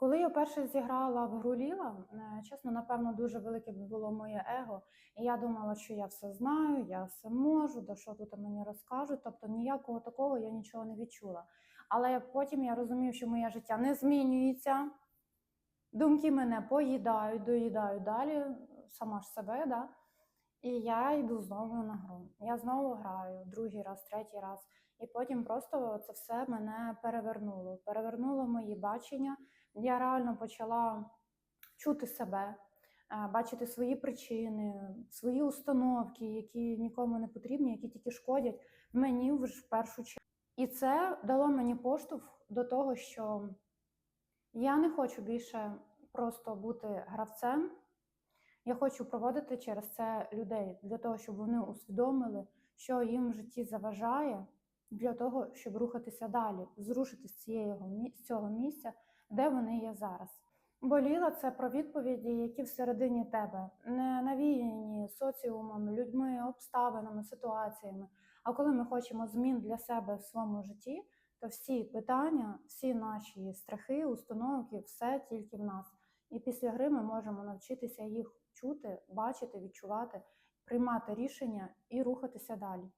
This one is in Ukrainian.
Коли я перше зіграла в гру Ліла, е, чесно, напевно, дуже велике було моє его. І я думала, що я все знаю, я все можу, да що тут мені розкажуть. Тобто ніякого такого я нічого не відчула. Але потім я розумію, що моє життя не змінюється. Думки мене поїдають, доїдають далі, сама ж себе, да? І я йду знову на гру. Я знову граю другий раз, третій раз. І потім просто це все мене перевернуло. Перевернуло мої бачення. Я реально почала чути себе, е, бачити свої причини, свої установки, які нікому не потрібні, які тільки шкодять мені в першу чергу. І це дало мені поштовх до того, що я не хочу більше просто бути гравцем. Я хочу проводити через це людей для того, щоб вони усвідомили, що їм в житті заважає, для того, щоб рухатися далі, зрушити з цієї з цього місця, де вони є зараз. Бо Ліла це про відповіді, які всередині тебе не навіяні соціумом, людьми, обставинами, ситуаціями. А коли ми хочемо змін для себе в своєму житті, то всі питання, всі наші страхи, установки, все тільки в нас. І після гри ми можемо навчитися їх чути, бачити, відчувати, приймати рішення і рухатися далі.